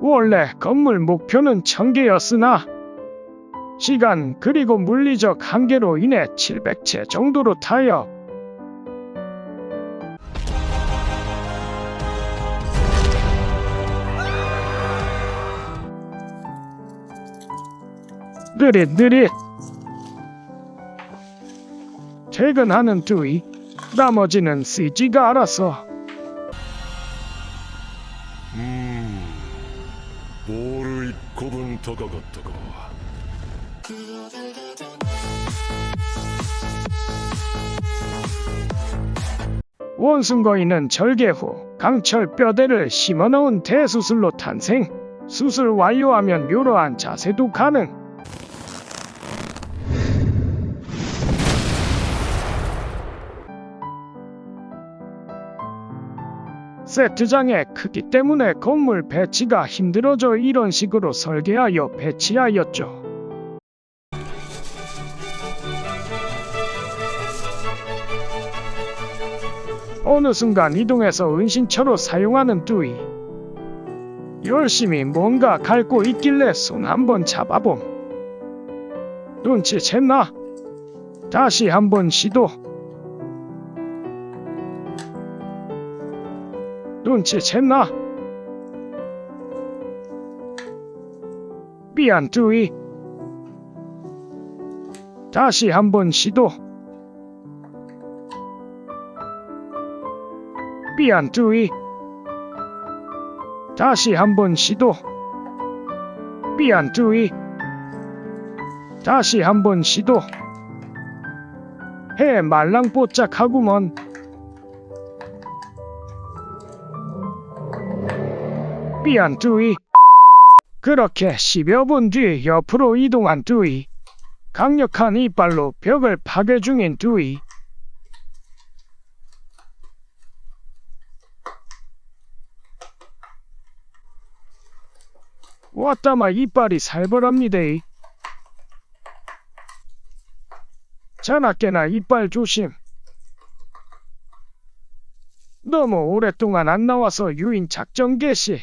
원래 건물 목표는 1000개였으나 시간 그리고 물리적 한계로 인해 700채 정도로 타협. 느릿 느릿 퇴근하는 두이 나머지는 CG가 알아서 1個分高かったか 원숭거인은 절개 후 강철 뼈대를 심어넣은 대수술로 탄생. 수술 완료하면 묘로한 자세도 가능. 세트장의 크기 때문에 건물 배치가 힘들어져 이런 식으로 설계하여 배치하였죠. 어느 순간 이동해서 은신처로 사용하는 뚜이. 열심히 뭔가 갈고 있길래 손 한번 잡아봄. 눈치챘나? 다시 한번 시도. 눈치챘나? 미안 뚜이. 다시 한번 시도. 미안 뚜이 다시 한번 시도 미안 뚜이 다시 한번 시도 해 말랑뽀짝하구먼 미안 뚜이 그렇게 10여 분 뒤 옆으로 이동한 뚜이 강력한 이빨로 벽을 파괴 중인 뚜이 왔다마 이빨이 살벌합니다. 자나깨나 이빨 조심. 너무 오랫동안 안 나와서 유인 작전 개시.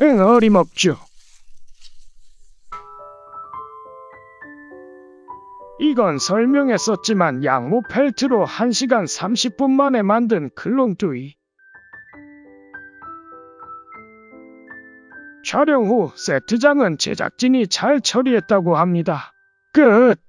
응 어림없죠. 이건 설명했었지만 양모 펠트로 1시간 30분 만에 만든 클론뚜이. 촬영 후 세트장은 제작진이 잘 처리했다고 합니다. 끝.